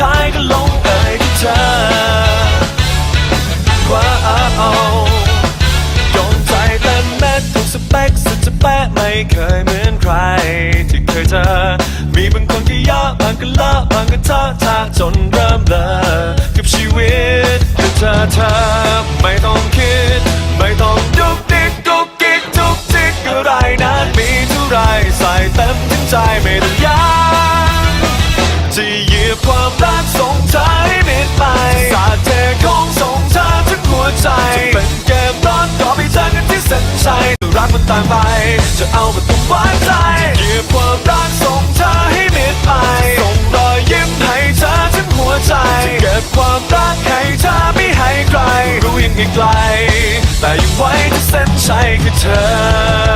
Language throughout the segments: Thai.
ท้ายก็ลงเอยที่เธอว้าวโยนใจเต็มเม็ดถูกสเปคสุดจะแปะไม่เคยเหมือนใคร ที่เคยเจอ มีบางคนที่ยากบางก็เลอะบางก็ท้อทาจนเริ่มเลอกับชีวิตกับเธอเธอไม่ต้อง เอาประตูวางใจเหยียบความรักส่งเธอให้มิดไปส่งรอยยิ้มให้เธอทั้งหัวใจจะเก็บความรักให้เธอไม่ให้ใคร รู้ยังอีกไกล แต่ยังไว้ที่เส้นชัยคือเธอ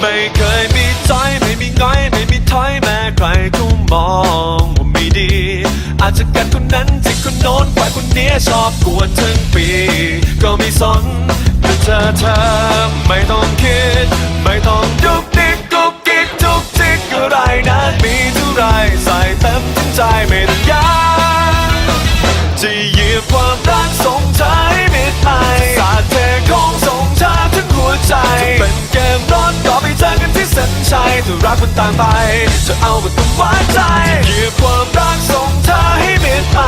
ไม่เคยมีใจไม่มีง้อยไม่มีถอยแม้ใครก็มองว่าไม่ดี อาจจะกันคนนั้นจิกคนโน้นฝ่าคนนี้ชอบกวนทั้งปี ก็ไม่สน เธอเธอไม่ต้องคิด ไม่ต้องดุกดิกกุกกิกทุกจิกอะไรนั้นมีเท่าไรใส่เต็มทั้งใจไม่ต้องยากจะเหยียบความรักส่งเธอให้มิดไปสาดเทของส่งเธอทั้งหัวใจจะเป็นเกมร้อนก็ไปเจอกันที่เส้นชัยถ้ารักมันต่างไป จะเอาประตูวางใจเหยียบความรักส่งเธอให้มิดไป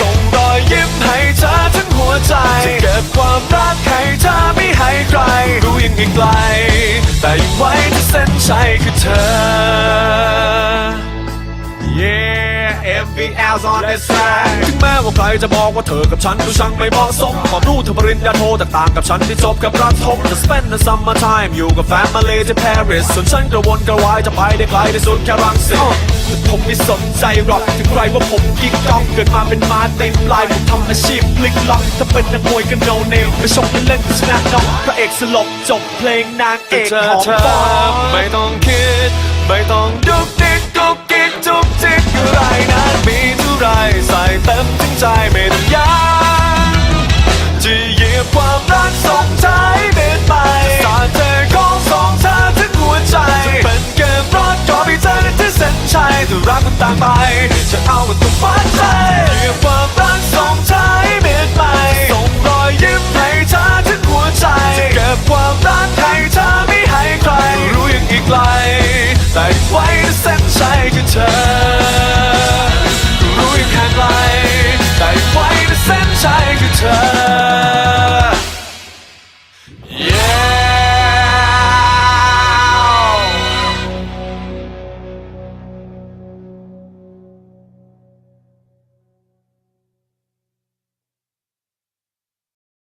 ส่งรอยยิ้มให้เธอทั้งหัวใจจะเก็บความรักให้เธอ ไม่ให้ใครรู้ยังอีกไกล แต่ยังไว้ที่เส้นชัยคือเธอ Yeah, FBL's on this side ถึงแม้ว่าใครจะบอกว่าเธอกับฉันดูช่างไม่เหมาะสมความรู้เธอปริญญาโทแต่ต่างกับฉันที่จบกับรัฐทมจะ spend the summer time อยู่กับแฟนมาเลที่ปารีสส่วนฉันกระวนกระวายจะไปได้ไกลที่สุดแค่รังสิต ไม่สนใจหรอกถึงใครว่าผมกิ๊กก้องเกิดมาเป็นมาเต็มลายผมทำอาชีพพลิกล็อกถ้าเป็นนักมวยก็ no name ไปชกเล่นชนะน้อกพระเอกสลบจบเพลงนางเอกของบอลไม่ต้องคิด ไม่ต้องดุกดิกกุกกิกจุกจิกอะไรนั้นมีเท่าไรใส่เต็มทั้งใจไม่ต้องยาก 想要我的棺材。